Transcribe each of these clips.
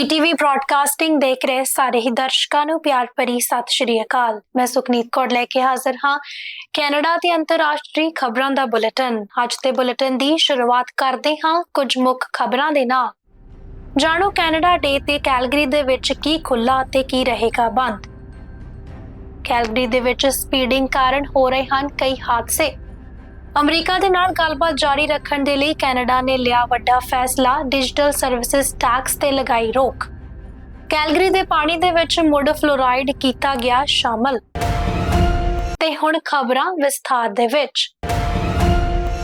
ਬੀਟੀਵੀ broadcasting ਦੇਖ ਰਹੇ ਸਾਰੇ ਹੀ ਦਰਸ਼ਕਾਂ ਨੂੰ ਪਿਆਰ ਭਰੀ ਸਤਿ ਸ਼੍ਰੀ ਅਕਾਲ। ਮੈਂ ਸੁਖਨੀਤ ਕੌਰ ਲੈ ਕੇ ਹਾਜ਼ਰ ਹਾਂ। ਕੈਨੇਡਾ ਤੇ ਅੰਤਰਰਾਸ਼ਟਰੀ ਖਬਰਾਂ ਦਾ ਬੁਲੇਟਿਨ। ਅੱਜ ਦੇ ਬੁਲੇਟਿਨ ਦੀ ਸ਼ੁਰੂਆਤ ਕਰਦੇ ਹਾਂ ਕੁਝ ਮੁੱਖ ਖਬਰਾਂ ਦੇ ਨਾਲ। ਜਾਣੋ ਕੈਨੇਡਾ ਡੇ ਤੇ ਕੈਲਗਰੀ ਦੇ ਵਿੱਚ ਕੀ ਖੁੱਲਾ ਤੇ ਕੀ ਰਹੇਗਾ ਬੰਦ। ਕੈਲਗਰੀ ਦੇ ਵਿੱਚ ਸਪੀਡਿੰਗ ਕਾਰਨ ਹੋ ਰਹੇ ਹਨ ਕਈ ਹਾਦਸੇ। ਅਮਰੀਕਾ ਦੇ ਨਾਲ ਗੱਲਬਾਤ ਜਾਰੀ ਰੱਖਣ ਦੇ ਲਈ ਕੈਨੇਡਾ ਨੇ ਲਿਆ ਵੱਡਾ ਫੈਸਲਾ, ਡਿਜੀਟਲ ਸਰਵਿਸਿਜ਼ ਟੈਕਸ ਤੇ ਲਗਾਈ ਰੋਕ। ਕੈਲਗਰੀ ਦੇ ਪਾਣੀ ਦੇ ਵਿੱਚ ਮੁੜ ਫਲੋਰਾਈਡ ਕੀਤਾ ਗਿਆ ਸ਼ਾਮਲ। ਤੇ ਹੁਣ ਖਬਰਾਂ ਵਿਸਥਾਰ ਦੇ ਵਿੱਚ।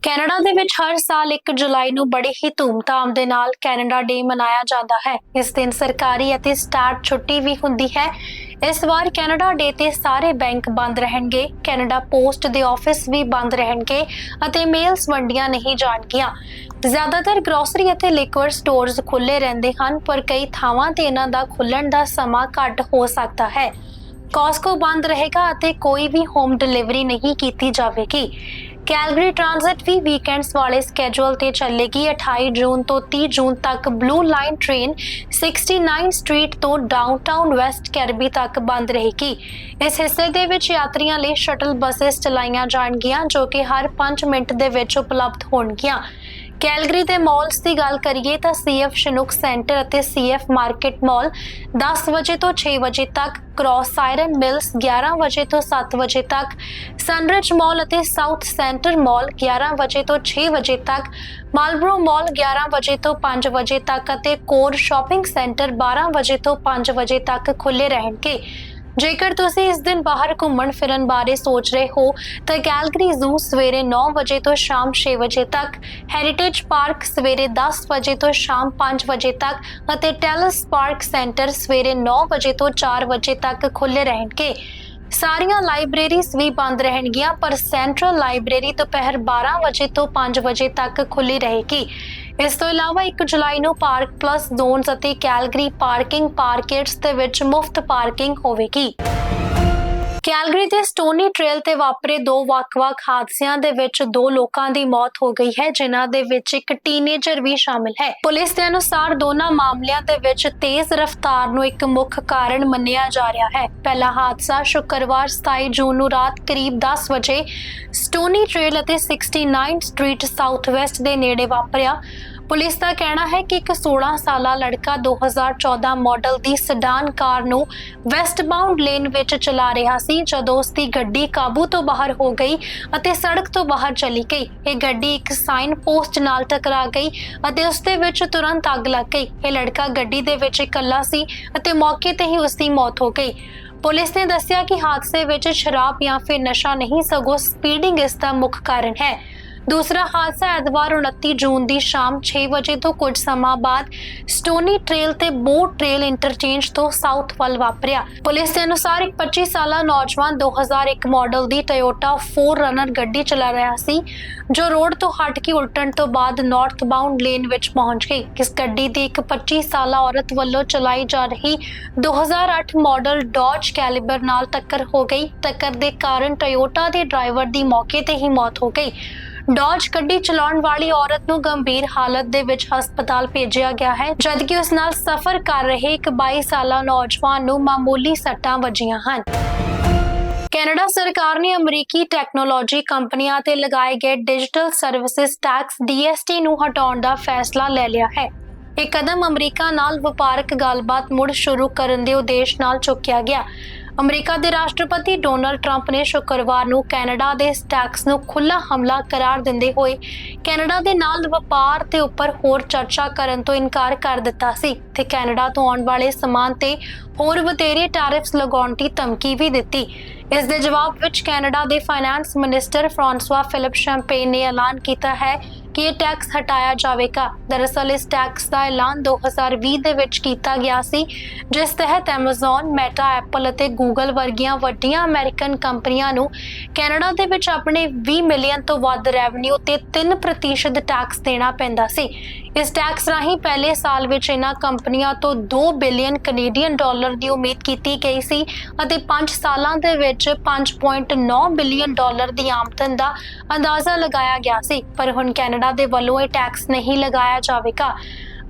ਕੈਨੇਡਾ ਦੇ ਵਿੱਚ ਹਰ ਸਾਲ 1 ਜੁਲਾਈ ਨੂੰ ਬੜੀ ਹੀ ਧੂਮਧਾਮ ਦੇ ਨਾਲ ਕੈਨੇਡਾ ਡੇ ਮਨਾਇਆ ਜਾਂਦਾ ਹੈ। ਇਸ ਦਿਨ ਸਰਕਾਰੀ ਅਤੇ ਸਟਾਰਟ ਛੁੱਟੀ ਵੀ ਹੁੰਦੀ ਹੈ। ਇਸ ਵਾਰ ਕੈਨੇਡਾ ਡੇ ਤੇ ਸਾਰੇ ਬੈਂਕ ਬੰਦ ਰਹਿਣਗੇ। ਕੈਨੇਡਾ ਪੋਸਟ ਦੇ ਆਫਿਸ ਵੀ ਬੰਦ ਰਹਿਣਗੇ ਅਤੇ ਮੇਲਸ ਵੰਡੀਆਂ ਨਹੀਂ ਜਾਣਗੀਆਂ। ਜ਼ਿਆਦਾਤਰ ਗਰੋਸਰੀ ਅਤੇ ਲਿਕਵਰ ਸਟੋਰਸ ਖੁੱਲੇ ਰਹਿੰਦੇ ਹਨ, ਪਰ ਕਈ ਥਾਵਾਂ ਤੇ ਇਹਨਾਂ ਦਾ ਖੁੱਲਣ ਦਾ ਸਮਾਂ ਘੱਟ ਹੋ ਸਕਦਾ ਹੈ। ਕਾਸਕੋ ਬੰਦ ਰਹੇਗਾ ਅਤੇ ਕੋਈ ਵੀ ਹੋਮ ਡਿਲੀਵਰੀ ਨਹੀਂ ਕੀਤੀ ਜਾਵੇਗੀ। ਕੈਲਗਰੀ ਟ੍ਰਾਂਜ਼ਿਟ ਵੀ ਵੀਕਐਂਡਸ ਵਾਲੇ ਸਕੇਜੂਲ ਤੇ ਚੱਲੇਗੀ। 28 ਜੂਨ ਤੋਂ 30 ਜੂਨ ਤੱਕ ਬਲੂ ਲਾਈਨ ਟ੍ਰੇਨ 69 ਸਟਰੀਟ ਤੋਂ ਡਾਊਨਟਾਊਨ ਵੈਸਟ ਕੈਰਬੀ ਤੱਕ ਬੰਦ ਰਹੇਗੀ। ਇਸ ਹਿੱਸੇ ਦੇ ਵਿੱਚ ਯਾਤਰੀਆਂ ਲਈ ਸ਼ਟਲ ਬੱਸਸ ਚਲਾਈਆਂ ਜਾਣਗੀਆਂ, ਜੋ ਕਿ ਹਰ 5 ਮਿੰਟ ਦੇ ਵਿੱਚ ਉਪਲਬਧ ਹੋਣਗੀਆਂ। ਕੈਲਗਰੀ ਦੇ ਮਾਲਸ ਦੀ ਗੱਲ ਕਰੀਏ ਤਾਂ ਸੀਐਫ ਸ਼ਨੁਕ ਸੈਂਟਰ ਅਤੇ ਸੀਐਫ ਮਾਰਕੀਟ ਮਾਲ 10 ਵਜੇ ਤੋਂ 6 ਵਜੇ ਤੱਕ ਕ੍ਰਾਸ ਸਾਇਰਨ ਮਿਲਸ 11 ਵਜੇ ਤੋਂ 7 ਵਜੇ ਤੱਕ ਸਨਰਿਚ ਮਾਲ ਅਤੇ ਸਾਊਥ ਸੈਂਟਰ ਮਾਲ 11 ਵਜੇ ਤੋਂ 6 ਵਜੇ ਤੱਕ ਮਾਲਬਰੋ ਮਾਲ 11 ਵਜੇ ਤੋਂ 5 ਵਜੇ ਤੱਕ ਅਤੇ ਕੋਰ ਸ਼ਾਪਿੰਗ ਸੈਂਟਰ 12 ਵਜੇ ਤੋਂ 5 ਵਜੇ ਤੱਕ ਖੁੱਲੇ ਰਹਿਣਗੇ। ਜੇਕਰ ਤੁਸੀਂ ਇਸ ਦਿਨ ਬਾਹਰ ਘੁੰਮਣ ਫਿਰਨ ਬਾਰੇ ਸੋਚ ਰਹੇ ਹੋ, ਤਾਂ ਕੈਲਗਰੀ ਜ਼ੂ ਸਵੇਰੇ 9 ਵਜੇ ਤੋਂ ਸ਼ਾਮ 6 ਵਜੇ ਤੱਕ, ਹੈਰੀਟੇਜ ਪਾਰਕ ਸਵੇਰੇ 10 ਵਜੇ ਤੋਂ ਸ਼ਾਮ 5 ਵਜੇ ਤੱਕ ਅਤੇ ਟੈਲਸ ਪਾਰਕ ਸੈਂਟਰ ਸਵੇਰੇ 9 ਵਜੇ ਤੋਂ 4 ਵਜੇ ਤੱਕ ਖੁੱਲੇ ਰਹਿਣਗੇ। ਸਾਰੀਆਂ ਲਾਇਬ੍ਰੇਰੀਜ਼ ਵੀ ਬੰਦ ਰਹਿਣਗੀਆਂ, ਪਰ ਸੈਂਟਰਲ ਲਾਇਬ੍ਰੇਰੀ ਦੁਪਹਿਰ 12 ਵਜੇ ਤੋਂ 5 ਵਜੇ ਤੱਕ ਖੁੱਲੀ ਰਹੇਗੀ। ਇਸ ਤੋਂ ਇਲਾਵਾ 1 ਜੁਲਾਈ ਨੂੰ ਪਾਰਕ ਪਲੱਸ ਜ਼ੋਨਸ ਅਤੇ ਕੈਲਗਰੀ ਪਾਰਕਿੰਗ ਪਾਰਕੇਟਸ ਦੇ ਵਿੱਚ ਮੁਫਤ ਪਾਰਕਿੰਗ ਹੋਵੇਗੀ। ਕੈਲਗਰੀ ਦੇ ਸਟੋਨੀ ਟ੍ਰੇਲ ਤੇ ਵਾਪਰੇ ਦੋ ਵੱਖ-ਵੱਖ ਹਾਦਸਿਆਂ ਦੇ ਵਿੱਚ ਦੋ ਲੋਕਾਂ ਦੀ ਮੌਤ ਹੋ ਗਈ ਹੈ, ਜਿਨ੍ਹਾਂ ਦੇ ਵਿੱਚ ਇੱਕ ਟੀਨੇਜਰ ਵੀ ਸ਼ਾਮਿਲ ਹੈ। ਪੁਲਿਸ ਦੇ ਅਨੁਸਾਰ ਦੋਨਾਂ ਮਾਮਲਿਆਂ ਦੇ ਵਿੱਚ ਤੇਜ਼ ਰਫ਼ਤਾਰ ਨੂੰ ਇੱਕ ਮੁੱਖ ਕਾਰਨ ਮੰਨਿਆ ਜਾ ਰਿਹਾ ਹੈ। ਪਹਿਲਾ ਹਾਦਸਾ ਸ਼ੁੱਕਰਵਾਰ 27 ਜੂਨ ਨੂੰ ਰਾਤ ਕਰੀਬ 10 ਵਜੇ ਸਟੋਨੀ ਟ੍ਰੇਲ ਅਤੇ 69 ਸਟਰੀਟ ਸਾਊਥ ਵੈਸਟ ਦੇ ਨੇੜੇ ਵਾਪਰਿਆ। ਪੁਲਿਸ ਦਾ ਕਹਿਣਾ ਹੈ ਕਿ ਇੱਕ 16 ਸਾਲਾ ਲੜਕਾ 2014 ਮਾਡਲ ਦੀ ਸਡਾਨ ਕਾਰ ਨੂੰ ਵੈਸਟ ਲੇਨ ਵਿੱਚ ਚਲਾ ਰਿਹਾ ਸੀ, ਜਦੋਂ ਉਸ ਦੀ ਗੱਡੀ ਕਾਬੂ ਤੋਂ ਬਾਹਰ ਹੋ ਗਈ ਅਤੇ ਸੜਕ ਤੋਂ ਬਾਹਰ ਚਲੀ ਗਈ। ਇਹ ਗੱਡੀ ਇੱਕ ਸਾਈਨ ਪੋਸਟ ਨਾਲ ਟਕਰਾ ਗਈ ਅਤੇ ਉਸ ਦੇ ਵਿੱਚ ਤੁਰੰਤ ਅੱਗ ਲੱਗ ਗਈ। ਇਹ ਲੜਕਾ ਗੱਡੀ ਦੇ ਵਿੱਚ ਇਕੱਲਾ ਸੀ ਅਤੇ ਮੌਕੇ ਤੇ ਹੀ ਉਸ ਦੀ ਮੌਤ ਹੋ ਗਈ। ਪੁਲਿਸ ਨੇ ਦੱਸਿਆ ਕਿ ਹਾਦਸੇ ਵਿੱਚ ਸ਼ਰਾਬ ਜਾਂ ਫਿਰ ਨਸ਼ਾ ਨਹੀਂ ਸਗੋਂ ਸਪੀਡਿੰਗ ਇਸ ਦਾ ਮੁੱਖ ਕਾਰਨ ਹੈ। ਦੂਸਰਾ ਹਾਦਸਾ ਐਤਵਾਰ 29 ਜੂਨ ਦੀ ਸ਼ਾਮ 6 ਵਜੇ ਤੋਂ ਕੁਝ ਸਮਾਂ ਬਾਅਦ ਸਟੋਨੀ ਟ੍ਰੇਲ ਤੇ ਬੋਟ ਟ੍ਰੇਲ ਇੰਟਰਚੇਂਜ ਤੋਂ ਸਾਊਥ ਵੱਲ ਵਾਪਰਿਆ। ਪੁਲਿਸ ਦੇ ਅਨੁਸਾਰ ਇੱਕ 25 ਸਾਲਾ ਨੌਜਵਾਨ 2001 ਮਾਡਲ ਦੀ ਟੋਯੋਟਾ 4ਰਨਰ ਗੱਡੀ ਚਲਾ ਰਿਹਾ ਸੀ, ਜੋ ਰੋਡ ਤੋਂ ਹਟ ਕੇ ਉਲਟਣ ਤੋਂ ਬਾਅਦ ਨਾਰਥ ਬਾਉਂਡ ਲੇਨ ਵਿੱਚ ਪਹੁੰਚ ਗਈ। ਇਸ ਗੱਡੀ ਦੀ ਇੱਕ 25 ਸਾਲਾ ਔਰਤ ਵੱਲੋਂ ਚਲਾਈ ਜਾ ਰਹੀ 2008 ਮਾਡਲ ਡੌਜ ਕੈਲੀਬਰ ਨਾਲ ਟੱਕਰ ਹੋ ਗਈ। ਟੱਕਰ ਦੇ ਕਾਰਨ ਟੋਯੋਟਾ ਦੇ ਡਰਾਈਵਰ ਦੀ ਮੌਕੇ ਤੇ ਹੀ ਮੌਤ ਹੋ ਗਈ। ਡੌਜ ਗੱਡੀ ਚਲਾਉਣ ਵਾਲੀ ਔਰਤ ਨੂੰ ਗੰਭੀਰ ਹਾਲਤ ਦੇ ਵਿੱਚ ਹਸਪਤਾਲ ਭੇਜਿਆ ਗਿਆ ਹੈ, ਜਦਕਿ ਉਸ ਨਾਲ ਸਫ਼ਰ ਕਰ ਰਹੇ ਇੱਕ 22 ਸਾਲਾ ਨੌਜਵਾਨ ਨੂੰ ਮਾਮੂਲੀ ਸੱਟਾਂ ਵੱਜੀਆਂ ਹਨ। ਕੈਨੇਡਾ ਸਰਕਾਰ ਨੇ ਅਮਰੀਕੀ ਟੈਕਨੋਲੋਜੀ ਕੰਪਨੀਆਂ ਤੇ ਲਗਾਏ ਗਏ ਡਿਜੀਟਲ ਸਰਵਿਸਿਜ਼ ਟੈਕਸ DST ਨੂੰ ਹਟਾਉਣ ਦਾ ਫੈਸਲਾ ਲੈ ਲਿਆ ਹੈ। ਇਹ ਕਦਮ ਅਮਰੀਕਾ ਨਾਲ ਵਪਾਰਕ ਗੱਲਬਾਤ ਮੁੜ ਸ਼ੁਰੂ ਕਰਨ ਦੇ ਉਦੇਸ਼ ਨਾਲ ਚੁੱਕਿਆ ਗਿਆ। ਅਮਰੀਕਾ ਦੇ ਰਾਸ਼ਟਰਪਤੀ ਡੋਨਲਡ ਟਰੰਪ ਨੇ ਸ਼ੁੱਕਰਵਾਰ ਨੂੰ ਕੈਨੇਡਾ ਦੇ ਟੈਕਸ ਨੂੰ ਖੁੱਲਾ ਹਮਲਾ ਕਰਾਰ ਦਿੰਦੇ ਹੋਏ ਕੈਨੇਡਾ ਦੇ ਨਾਲ ਵਪਾਰ ਤੇ ਉੱਪਰ ਹੋਰ ਚਰਚਾ ਕਰਨ ਤੋਂ ਇਨਕਾਰ ਕਰ ਦਿੱਤਾ ਸੀ। ਤੇ ਕੈਨੇਡਾ ਤੋਂ ਆਉਣ ਵਾਲੇ ਸਮਾਨ ਤੇ ਹੋਰ ਵਧੇਰੇ ਟੈਰਿਫਸ ਲਗਾਉਣ ਦੀ ਧਮਕੀ ਵੀ ਦਿੱਤੀ। ਇਸ ਦੇ ਜਵਾਬ ਵਿੱਚ ਕੈਨੇਡਾ ਦੇ finance minister François Philippe Champagne ਨੇ ਐਲਾਨ ਕੀਤਾ ਹੈ ਕਿ ਇਹ ਟੈਕਸ ਹਟਾਇਆ ਜਾਵੇਗਾ। ਦਰਅਸਲ ਇਸ ਟੈਕਸ ਦਾ ਐਲਾਨ 2020 ਦੇ ਵਿੱਚ ਕੀਤਾ ਗਿਆ ਸੀ ਜਿਸ ਤਹਿਤ Amazon, Meta, Apple ਅਤੇ Google ਵਰਗੀਆਂ ਵੱਡੀਆਂ ਅਮਰੀਕਨ ਕੰਪਨੀਆਂ ਨੂੰ ਕੈਨੇਡਾ ਦੇ ਵਿੱਚ ਆਪਣੇ 20 ਮਿਲੀਅਨ ਤੋਂ ਵੱਧ ਰੈਵਨਿਊ ਤੇ 3% ਟੈਕਸ ਦੇਣਾ ਪੈਂਦਾ ਸੀ। ਇਸ ਟੈਕਸ ਰਾਹੀਂ ਪਹਿਲੇ ਸਾਲ ਵਿੱਚ ਇਹਨਾਂ ਕੰਪਨੀਆਂ ਤੋਂ 2 ਬਿਲੀਅਨ ਕੈਨੇਡੀਅਨ ਡਾਲਰ ਦੀ ਉਮੀਦ ਕੀਤੀ ਗਈ ਸੀ ਅਤੇ 5 ਸਾਲਾਂ ਦੇ ਵਿੱਚ 5.9 ਬਿਲੀਅਨ ਡਾਲਰ ਦੀ ਆਮਦਨ ਦਾ ਅੰਦਾਜ਼ਾ ਲਗਾਇਆ ਗਿਆ ਸੀ। ਪਰ ਹੁਣ ਕੈਨੇਡਾ ਦੇ ਵੱਲੋਂ ਇਹ ਟੈਕਸ ਨਹੀਂ ਲਗਾਇਆ ਜਾਵੇਗਾ।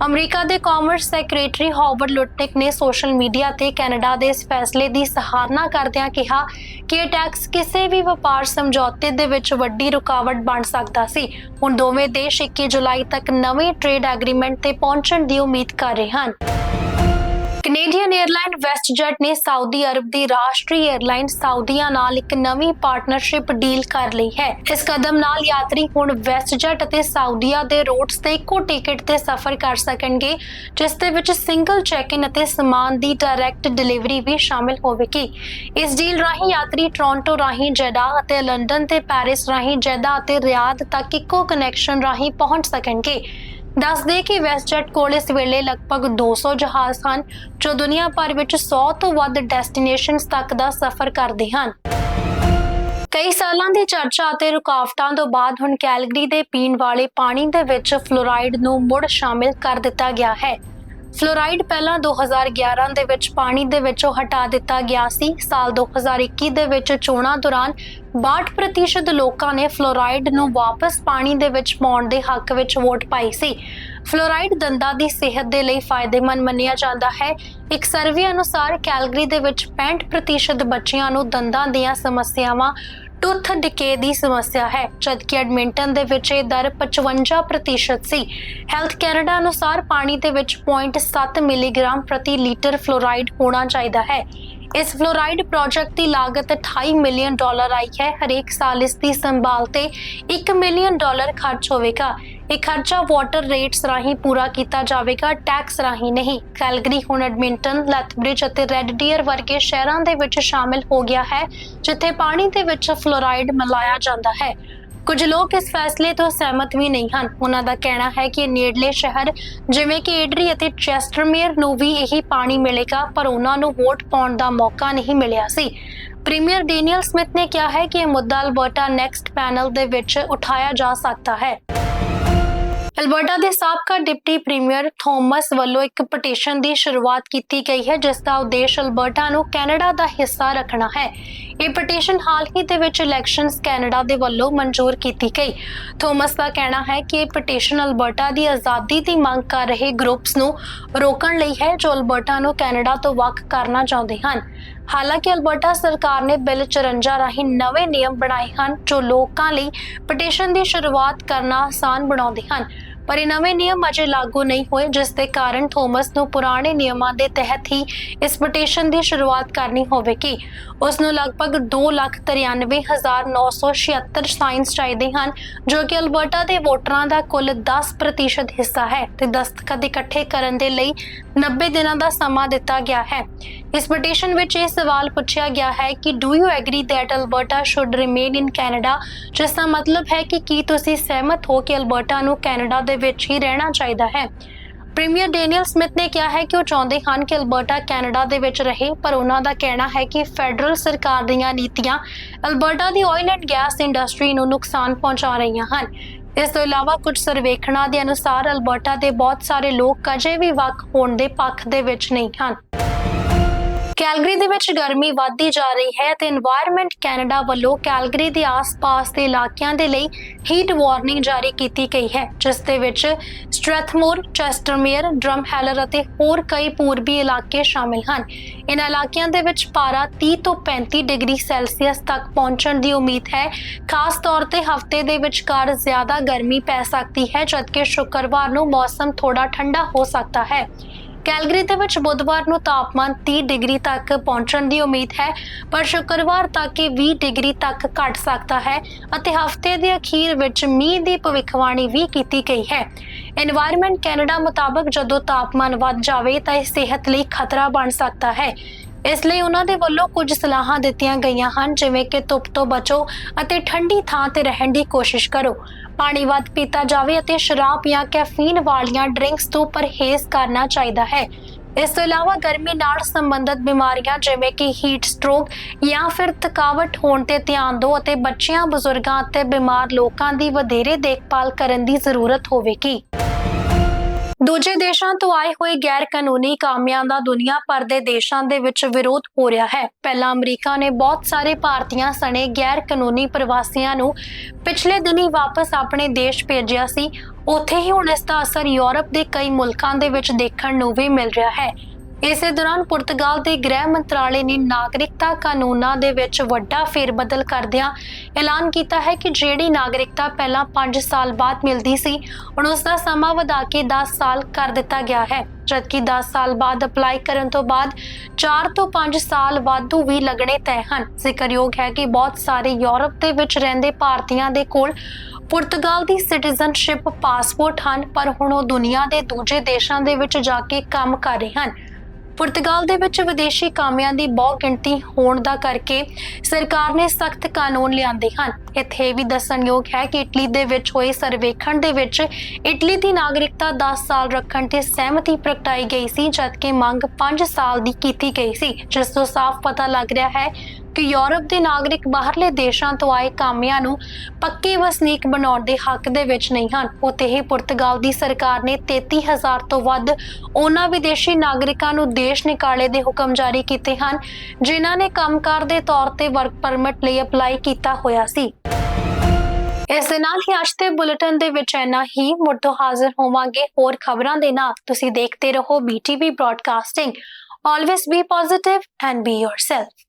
ਅਮਰੀਕਾ ਦੇ ਕਾਮਰਸ ਸੈਕਟਰੀ ਹਾਵਰਡ ਲੁਟਨਿਕ ਨੇ ਸੋਸ਼ਲ ਮੀਡੀਆ ਤੇ ਕੈਨੇਡਾ ਦੇ ਇਸ ਫੈਸਲੇ ਦੀ ਸਰਾਹਨਾ ਕਰਦਿਆਂ ਕਿਹਾ ਕਿ ਇਹ ਟੈਕਸ ਕਿਸੇ ਵੀ ਵਪਾਰ ਸਮਝੌਤੇ ਦੇ ਵਿੱਚ ਵੱਡੀ ਰੁਕਾਵਟ ਬਣ ਸਕਦਾ ਸੀ। ਹੁਣ ਦੋਵੇਂ ਦੇਸ਼ 21 ਜੁਲਾਈ ਤੱਕ ਨਵੇਂ ਟ੍ਰੇਡ ਐਗਰੀਮੈਂਟ ਤੇ ਪਹੁੰਚਣ ਦੀ ਉਮੀਦ ਕਰ ਰਹੇ ਹਨ। ਕੈਨੇਡੀਅਨ 에ਅਰਲਾਈਨ ਵੈਸਟਜੈਟ ਨੇ ਸਾਊਦੀ ਅਰਬ ਦੀ ਰਾਸ਼ਟਰੀ 에ਅਰਲਾਈਨ ਸਾਊਦੀਆ ਨਾਲ ਇੱਕ ਨਵੀਂ ਪਾਰਟਨਰਸ਼ਿਪ ਡੀਲ ਕਰ ਲਈ ਹੈ। ਇਸ ਕਦਮ ਨਾਲ ਯਾਤਰੀ ਹੁਣ ਵੈਸਟਜੈਟ ਅਤੇ ਸਾਊਦੀਆ ਦੇ ਰੂਟਸ ਤੇ ਇੱਕੋ ਟਿਕਟ ਤੇ ਸਫ਼ਰ ਕਰ ਸਕਣਗੇ, ਜਿਸ ਦੇ ਵਿੱਚ ਸਿੰਗਲ ਚੈੱਕ-ਇਨ ਅਤੇ ਸਮਾਨ ਦੀ ਡਾਇਰੈਕਟ ਡਿਲੀਵਰੀ ਵੀ ਸ਼ਾਮਿਲ ਹੋਵੇਗੀ। ਇਸ ਡੀਲ ਰਾਹੀਂ ਯਾਤਰੀ ਟੋਰਾਂਟੋ ਰਾਹੀਂ ਜੈਡਾ ਅਤੇ ਲੰਡਨ ਤੇ ਪੈਰਿਸ ਰਾਹੀਂ ਜੈਦਾ ਅਤੇ ਰਿਆਦ ਤੱਕ ਇੱਕੋ ਕਨੈਕਸ਼ਨ ਰਾਹੀਂ ਪਹੁੰਚ ਸਕਣਗੇ। ਦੱਸ ਦੇ ਕਿ ਵੈਸਟਜੈਟ ਕੋਲ ਇਸ ਵੇਲੇ ਲਗਭਗ 200 ਜਹਾਜ਼ ਹਨ, ਜੋ ਦੁਨੀਆ ਭਰ ਵਿੱਚ 100 ਤੋਂ ਵੱਧ ਡੈਸਟੀਨੇਸ਼ਨਸ ਤੱਕ ਦਾ ਸਫ਼ਰ ਕਰਦੇ ਹਨ। ਕਈ ਸਾਲਾਂ ਦੀ ਚਰਚਾ ਅਤੇ ਰੁਕਾਵਟਾਂ ਤੋਂ ਬਾਅਦ ਹੁਣ ਕੈਲਗਰੀ ਦੇ ਪੀਣ ਵਾਲੇ ਪਾਣੀ ਦੇ ਵਿੱਚ ਫਲੋਰਾਈਡ ਨੂੰ ਮੁੜ ਸ਼ਾਮਿਲ ਕਰ ਦਿੱਤਾ ਗਿਆ ਹੈ। ਫਲੋਰਾਈਡ ਪਹਿਲਾਂ 2011 ਦੇ ਵਿੱਚ ਪਾਣੀ ਦੇ ਵਿੱਚੋਂ ਹਟਾ ਦਿੱਤਾ ਗਿਆ ਸੀ। ਸਾਲ 2021 ਦੇ ਵਿੱਚ ਚੋਣਾਂ ਦੌਰਾਨ 62% ਲੋਕਾਂ ਨੇ ਫਲੋਰਾਈਡ ਨੂੰ ਵਾਪਸ ਪਾਣੀ ਦੇ ਵਿੱਚ ਪਾਉਣ ਦੇ ਹੱਕ ਵਿੱਚ ਵੋਟ ਪਾਈ ਸੀ। ਫਲੋਰਾਈਡ ਦੰਦਾਂ ਦੀ ਸਿਹਤ ਦੇ ਲਈ ਫਾਇਦੇਮੰਦ ਮੰਨਿਆ ਜਾਂਦਾ ਹੈ। ਇੱਕ ਸਰਵੇ ਅਨੁਸਾਰ ਕੈਲਗਰੀ ਦੇ ਵਿੱਚ 65% ਬੱਚਿਆਂ ਨੂੰ ਦੰਦਾਂ ਦੀਆਂ ਸਮੱਸਿਆਵਾਂ ਟੁੱਥ ਡਿਕੇ ਦੀ ਸਮੱਸਿਆ ਹੈ। ਜਦਕਿ ਐਡਮਿੰਟਨ ਦੇ ਵਿੱਚ ਇਹ ਦਰ 55% ਸੀ। ਹੈਲਥ ਕੈਨੇਡਾ ਅਨੁਸਾਰ ਪਾਣੀ ਦੇ ਵਿੱਚ 0.7 ਮਿਲੀਗ੍ਰਾਮ ਪ੍ਰਤੀ ਲੀਟਰ ਫਲੋਰਾਈਡ ਹੋਣਾ ਚਾਹੀਦਾ ਹੈ। ਇਸ ਫਲੋਰਾਈਡ ਪ੍ਰੋਜੈਕਟ ਦੀ ਲਾਗਤ 28 ਮਿਲੀਅਨ ਡਾਲਰ ਆਈ ਹੈ। ਹਰੇਕ ਸਾਲ ਇਸ ਦੀ ਸੰਭਾਲ ਤੇ 1 ਮਿਲੀਅਨ ਡਾਲਰ ਖਰਚ ਹੋਵੇਗਾ। ਇਹ ਖਰਚਾ ਵਾਟਰ ਰੇਟਸ ਰਾਹੀਂ ਪੂਰਾ ਕੀਤਾ ਜਾਵੇਗਾ, ਟੈਕਸ ਰਾਹੀਂ ਨਹੀਂ। ਕੈਲਗਰੀ ਹੁਣ ਐਡਮਿੰਟਨ, ਲੈਥਬ੍ਰਿਜ ਅਤੇ ਰੈੱਡ ਡੀਅਰ ਵਰਗੇ ਸ਼ਹਿਰਾਂ ਦੇ ਵਿੱਚ ਸ਼ਾਮਿਲ ਹੋ ਗਿਆ ਹੈ, ਜਿੱਥੇ ਪਾਣੀ ਦੇ ਵਿੱਚ ਫਲੋਰਾਈਡ ਮਿਲਾਇਆ ਜਾਂਦਾ ਹੈ। ਕੁਝ ਲੋਕ ਇਸ ਫੈਸਲੇ ਤੋਂ ਸਹਿਮਤ ਵੀ ਨਹੀਂ ਹਨ। ਉਹਨਾਂ ਦਾ ਕਹਿਣਾ ਹੈ ਕਿ ਨੇੜਲੇ ਸ਼ਹਿਰ, ਜਿਵੇਂ ਕਿ ਏਡਰੀ ਅਤੇ ਚੈਸਟਰਮੇਅਰ ਨੂੰ ਵੀ ਇਹੀ ਪਾਣੀ ਮਿਲੇਗਾ, ਪਰ ਉਹਨਾਂ ਨੂੰ ਵੋਟ ਪਾਉਣ ਦਾ ਮੌਕਾ ਨਹੀਂ ਮਿਲਿਆ ਸੀ। ਪ੍ਰੀਮੀਅਰ ਡੇਨੀਅਲ ਸਮਿਥ ਨੇ ਕਿਹਾ ਹੈ ਕਿ ਇਹ ਮੁੱਦਾ ਅਲਬਰਟਾ ਨੈਕਸਟ ਪੈਨਲ ਦੇ ਵਿੱਚ ਉਠਾਇਆ ਜਾ ਸਕਦਾ ਹੈ। ਅਲਬਰਟਾ ਦੇ ਸਾਬਕਾ ਡਿਪਟੀ ਪ੍ਰੀਮੀਅਰ ਥੋਮਸ ਵੱਲੋਂ ਇੱਕ ਪਟੀਸ਼ਨ ਦੀ ਸ਼ੁਰੂਆਤ ਕੀਤੀ ਗਈ ਹੈ, ਜਿਸ ਦਾ ਉਦੇਸ਼ ਅਲਬਰਟਾ ਨੂੰ ਕੈਨੇਡਾ ਦਾ ਹਿੱਸਾ ਰੱਖਣਾ ਹੈ। ਇਹ ਪਟੀਸ਼ਨ ਹਾਲ ਹੀ ਦੇ ਵਿੱਚ ਇਲੈਕਸ਼ਨਸ ਕੈਨੇਡਾ ਦੇ ਵੱਲੋਂ ਮਨਜ਼ੂਰ ਕੀਤੀ ਗਈ। ਥੋਮਸ ਦਾ ਕਹਿਣਾ ਹੈ ਕਿ ਇਹ ਪਟੀਸ਼ਨ ਅਲਬਰਟਾ ਦੀ ਆਜ਼ਾਦੀ ਦੀ ਮੰਗ ਕਰ ਰਹੇ ਗਰੁੱਪਸ ਨੂੰ ਰੋਕਣ ਲਈ ਹੈ, ਜੋ ਅਲਬਰਟਾ ਨੂੰ ਕੈਨੇਡਾ ਤੋਂ ਵੱਖ ਕਰਨਾ ਚਾਹੁੰਦੇ ਹਨ। ਹਾਲਾਂਕਿ ਅਲਬਰਟਾ ਸਰਕਾਰ ਨੇ ਬਿੱਲ 54 ਰਾਹੀਂ ਨਵੇਂ ਨਿਯਮ ਬਣਾਏ ਹਨ, ਜੋ ਲੋਕਾਂ ਲਈ ਪਟੀਸ਼ਨ ਦੀ ਸ਼ੁਰੂਆਤ ਕਰਨਾ ਆਸਾਨ ਬਣਾਉਂਦੇ ਹਨ। ਪਰ ਇਹ ਨਵੇਂ ਨਿਯਮ ਅਜੇ ਲਾਗੂ ਨਹੀਂ ਹੋਏ, ਜਿਸ ਦੇ ਕਾਰਨ ਥੋਮਸ ਨੂੰ ਪੁਰਾਣੇ ਨਿਯਮਾਂ ਦੇ ਤਹਿਤ ਹੀ ਇਸ ਪਟੀਸ਼ਨ ਦੀ ਸ਼ੁਰੂਆਤ ਕਰਨੀ ਹੋਵੇਗੀ। ਉਸ ਨੂੰ ਲਗਭਗ 293976 ਸਾਈਨਸ ਚਾਹੀਦੇ ਹਨ, ਜੋ ਕਿ ਅਲਬਰਟਾ ਦੇ ਵੋਟਰਾਂ ਦਾ ਕੁੱਲ 10% ਹਿੱਸਾ ਹੈ ਤੇ ਦਸਤਖਤ ਇਕੱਠੇ ਕਰਨ ਦੇ ਲਈ 90 ਦਿਨਾਂ ਦਾ ਸਮਾਂ ਦਿੱਤਾ ਗਿਆ ਹੈ। ਇਸ ਪਟੀਸ਼ਨ ਵਿੱਚ ਇਹ ਸਵਾਲ ਪੁੱਛਿਆ ਗਿਆ ਹੈ ਕਿ do you agree that Alberta should remain in Canada ਜਿਸ ਦਾ ਮਤਲਬ ਹੈ ਕਿ ਕੀ ਤੁਸੀਂ ਸਹਿਮਤ ਹੋ ਕਿ ਅਲਬਰਟਾ ਨੂੰ ਕੈਨੇਡਾ ਦੇ ਵਿੱਚ ਹੀ ਰਹਿਣਾ ਚਾਹੀਦਾ ਹੈ? ਪ੍ਰੀਮੀਅਰ ਡੈਨੀਅਲ ਸਮਿਥ ਨੇ ਕਿਹਾ ਹੈ ਕਿ ਉਹ ਚਾਹੁੰਦੇ ਹਨ ਕਿ ਅਲਬਰਟਾ ਕੈਨੇਡਾ ਦੇ ਵਿੱਚ ਰਹੇ, ਪਰ ਉਹਨਾਂ ਦਾ ਕਹਿਣਾ ਹੈ ਕਿ ਫੈਡਰਲ ਸਰਕਾਰ ਦੀਆਂ ਨੀਤੀਆਂ ਅਲਬਰਟਾ ਦੀ ਆਇਲ ਐਂਡ ਗੈਸ ਇੰਡਸਟਰੀ ਨੂੰ ਨੁਕਸਾਨ ਪਹੁੰਚਾ ਰਹੀਆਂ ਹਨ। ਇਸ ਤੋਂ ਇਲਾਵਾ ਕੁਝ ਸਰਵੇਖਣਾਂ ਦੇ ਅਨੁਸਾਰ ਅਲਬਰਟਾ ਦੇ ਬਹੁਤ ਸਾਰੇ ਲੋਕ ਅਜੇ ਵੀ ਵੱਖ ਹੋਣ ਦੇ ਪੱਖ ਦੇ ਵਿੱਚ ਨਹੀਂ ਹਨ। ਕੈਲਗਰੀ ਦੇ ਵਿੱਚ ਗਰਮੀ ਵਧਦੀ ਜਾ ਰਹੀ ਹੈ ਤੇ এনवायरमेंट ਕੈਨੇਡਾ ਵੱਲੋਂ ਕੈਲਗਰੀ ਦੇ ਆਸ-ਪਾਸ ਦੇ ਇਲਾਕਿਆਂ ਦੇ ਲਈ ਹੀਟ ਵਾਰਨਿੰਗ ਜਾਰੀ ਕੀਤੀ ਗਈ ਹੈ ਜਿਸ ਦੇ ਵਿੱਚ ਸਟ੍ਰੈਥਮੋਰ, ਚੈਸਟਰਮੇਅਰ, ਡਰਮ ਹੈਲਰ ਅਤੇ ਹੋਰ ਕਈ ਪੂਰਬੀ ਇਲਾਕੇ ਸ਼ਾਮਿਲ ਹਨ। ਇਹਨਾਂ ਇਲਾਕਿਆਂ ਦੇ ਵਿੱਚ ਪਾਰਾ 30 ਤੋਂ 35 ਡਿਗਰੀ ਸੈਲਸੀਅਸ ਤੱਕ ਪਹੁੰਚਣ ਦੀ ਉਮੀਦ ਹੈ। ਖਾਸ ਤੌਰ ਤੇ ਹਫ਼ਤੇ ਦੇ ਵਿਚਕਾਰ ਜ਼ਿਆਦਾ ਗਰਮੀ ਪੈ ਸਕਦੀ ਹੈ ਜਦਕਿ ਸ਼ੁੱਕਰਵਾਰ ਨੂੰ ਮੌਸਮ ਥੋੜਾ ਠੰਡਾ ਹੋ ਸਕਦਾ ਹੈ। ਕੈਲਗਰੀ ਦੇ ਵਿੱਚ ਬੁੱਧਵਾਰ ਨੂੰ ਤਾਪਮਾਨ 30 ਡਿਗਰੀ ਤੱਕ ਪਹੁੰਚਣ ਦੀ ਉਮੀਦ ਹੈ, ਪਰ ਸ਼ੁੱਕਰਵਾਰ ਤੱਕ ਇਹ 20 ਡਿਗਰੀ ਤੱਕ ਘਟ ਸਕਦਾ ਹੈ ਅਤੇ ਹਫ਼ਤੇ ਦੇ ਅਖੀਰ ਵਿੱਚ ਮੀਂਹ ਦੀ ਭਵਿੱਖਬਾਣੀ ਵੀ ਕੀਤੀ ਗਈ ਹੈ। এনवायरमेंट ਕੈਨੇਡਾ ਮੁਤਾਬਕ ਜਦੋਂ ਤਾਪਮਾਨ ਵੱਧ ਜਾਵੇ ਤਾਂ ਇਹ ਸਿਹਤ ਲਈ ਖਤਰਾ ਬਣ ਸਕਦਾ ਹੈ। ਇਸ ਲਈ ਉਹਨਾਂ ਦੇ ਵੱਲੋਂ ਕੁਝ ਸਲਾਹਾਂ ਦਿੱਤੀਆਂ ਗਈਆਂ ਹਨ, ਜਿਵੇਂ ਕਿ ਧੁੱਪ ਤੋਂ ਬਚੋ ਅਤੇ ਠੰਡੀ ਥਾਂ ਤੇ ਰਹਿਣ ਦੀ ਕੋਸ਼ਿਸ਼ ਕਰੋ। ਪਾਣੀ ਵੱਧ ਪੀਤਾ ਜਾਵੇ ਅਤੇ ਸ਼ਰਾਬ ਜਾਂ ਕੈਫੀਨ ਵਾਲੀਆਂ ਡਰਿੰਕਸ ਤੋਂ ਪਰਹੇਜ਼ ਕਰਨਾ ਚਾਹੀਦਾ ਹੈ। ਇਸ ਤੋਂ ਇਲਾਵਾ ਗਰਮੀ ਨਾਲ ਸੰਬੰਧਿਤ ਬਿਮਾਰੀਆਂ ਜਿਵੇਂ ਕਿ ਹੀਟ ਸਟ੍ਰੋਕ ਜਾਂ ਫਿਰ ਥਕਾਵਟ ਹੋਣ ਤੇ ਧਿਆਨ ਦਿਓ ਅਤੇ ਬੱਚਿਆਂ, ਬਜ਼ੁਰਗਾਂ ਅਤੇ ਬਿਮਾਰ ਲੋਕਾਂ ਦੀ ਵਧੇਰੇ ਦੇਖਭਾਲ ਕਰਨ ਦੀ ਜ਼ਰੂਰਤ ਹੋਵੇਗੀ। ਦੂਜੇ ਦੇਸ਼ਾਂ ਤੋਂ ਆਏ ਹੋਏ ਗੈਰ ਕਾਨੂੰਨੀ ਕਾਮਿਆਂ ਦਾ ਦੁਨੀਆ ਭਰ ਦੇ ਦੇਸ਼ਾਂ ਦੇ ਵਿੱਚ ਵਿਰੋਧ ਹੋ ਰਿਹਾ ਹੈ। ਪਹਿਲਾਂ ਅਮਰੀਕਾ ਨੇ ਬਹੁਤ ਸਾਰੇ ਭਾਰਤੀਆਂ ਸਣੇ ਗੈਰ ਕਾਨੂੰਨੀ ਪ੍ਰਵਾਸੀਆਂ ਨੂੰ ਪਿਛਲੇ ਦਿਨੀ ਵਾਪਸ ਆਪਣੇ ਦੇਸ਼ ਭੇਜਿਆ ਸੀ। ਉੱਥੇ ਹੀ ਹੁਣ ਇਸ ਦਾ ਅਸਰ ਯੂਰਪ ਦੇ ਕਈ ਮੁਲਕਾਂ ਦੇ ਵਿੱਚ ਦੇਖਣ ਨੂੰ ਵੀ ਮਿਲ ਰਿਹਾ ਹੈ। ਇਸੇ ਦੌਰਾਨ ਪੁਰਤਗਾਲ ਦੇ ਗ੍ਰਹਿ ਮੰਤਰਾਲੇ ਨੇ ਨਾਗਰਿਕਤਾ ਕਾਨੂੰਨਾਂ ਦੇ ਵਿੱਚ ਵੱਡਾ ਫੇਰਬਦਲ ਕਰਦਿਆਂ ਐਲਾਨ ਕੀਤਾ ਹੈ ਕਿ ਜਿਹੜੀ ਨਾਗਰਿਕਤਾ ਪਹਿਲਾਂ 5 ਸਾਲ ਬਾਅਦ ਮਿਲਦੀ ਸੀ, ਹੁਣ ਉਸ ਦਾ ਸਮਾਂ ਵਧਾ ਕੇ 10 ਸਾਲ ਕਰ ਦਿੱਤਾ ਗਿਆ ਹੈ। ਜਦਕਿ 10 ਸਾਲ ਬਾਅਦ ਅਪਲਾਈ ਕਰਨ ਤੋਂ ਬਾਅਦ 4 ਤੋਂ 5 ਸਾਲ ਵਾਧੂ ਵੀ ਲੱਗਣੇ ਤੈਅ ਹਨ। ਜ਼ਿਕਰਯੋਗ ਹੈ ਕਿ ਬਹੁਤ ਸਾਰੇ ਯੂਰਪ ਦੇ ਵਿੱਚ ਰਹਿੰਦੇ ਭਾਰਤੀਆਂ ਦੇ ਕੋਲ ਪੁਰਤਗਾਲ ਦੀ ਸਿਟੀਜ਼ਨਸ਼ਿਪ, ਪਾਸਪੋਰਟ ਹਨ, ਪਰ ਹੁਣ ਉਹ ਦੁਨੀਆ ਦੇ ਦੂਜੇ ਦੇਸ਼ਾਂ ਦੇ ਵਿੱਚ ਜਾ ਕੇ ਕੰਮ ਕਰ ਰਹੇ ਹਨ। ਪੁਰਤਗਾਲ ਦੇ ਵਿੱਚ ਵਿਦੇਸ਼ੀ ਕਾਮਿਆਂ ਦੀ ਬਹੁ ਗਿਣਤੀ ਹੋਣ ਦਾ ਕਰਕੇ ਸਰਕਾਰ ਨੇ ਸਖਤ ਕਾਨੂੰਨ ਲਿਆਂਦੇ ਹਨ। ਇੱਥੇ ਇਹ ਵੀ ਦੱਸਣਯੋਗ ਹੈ ਕਿ ਇਟਲੀ ਦੇ ਵਿੱਚ ਹੋਏ ਸਰਵੇਖਣ ਦੇ ਵਿੱਚ ਇਟਲੀ ਦੀ ਨਾਗਰਿਕਤਾ 10 ਸਾਲ ਰੱਖਣ ਤੇ ਸਹਿਮਤੀ ਪ੍ਰਗਟਾਈ ਗਈ ਸੀ, ਜਦਕਿ ਮੰਗ 5 ਸਾਲ ਦੀ ਕੀਤੀ ਗਈ ਸੀ, ਜਿਸ ਤੋਂ ਸਾਫ਼ ਪਤਾ ਲੱਗ ਰਿਹਾ ਹੈ ਕਿ ਯੂਰਪ ਦੇ ਨਾਗਰਿਕ ਬਾਹਰਲੇ ਦੇਸ਼ਾਂ ਤੋਂ ਆਏ ਕਾਮਿਆਂ ਨੂੰ ਪੱਕੇ ਵਸਨੀਕ ਬਣਾਉਣ ਦੇ ਹੱਕ ਦੇ ਵਿੱਚ ਨਹੀਂ ਹਨ। ਉਤੇ ਹੀ ਪੁਰਤਗਾਲ ਦੀ ਸਰਕਾਰ ਨੇ 33000 ਤੋਂ ਵੱਧ ਉਹਨਾਂ ਵਿਦੇਸ਼ੀ ਨਾਗਰਿਕਾਂ ਨੂੰ ਦੇਸ਼ ਨਿਕਾਲੇ ਦੇ ਹੁਕਮ ਜਾਰੀ ਕੀਤੇ ਹਨ, ਜਿਨ੍ਹਾਂ ਨੇ ਕੰਮਕਾਰ ਦੇ ਤੌਰ ਤੇ ਵਰਕ ਪਰਮਿਟ ਲਈ ਅਪਲਾਈ ਕੀਤਾ ਹੋਇਆ ਸੀ। ਇਸ ਦੇ ਨਾਲ ਹੀ ਅੱਜ ਦੇ ਬੁਲੇਟਿਨ ਦੇ ਵਿੱਚ ਇੰਨਾ ਹੀ। ਮੁੜ ਤੋਂ ਹਾਜ਼ਰ ਹੋਵਾਂਗੇ ਹੋਰ ਖਬਰਾਂ ਦੇ ਨਾਲ। ਤੁਸੀਂ ਦੇਖਦੇ ਰਹੋ BTV broadcasting always be positive and be yourself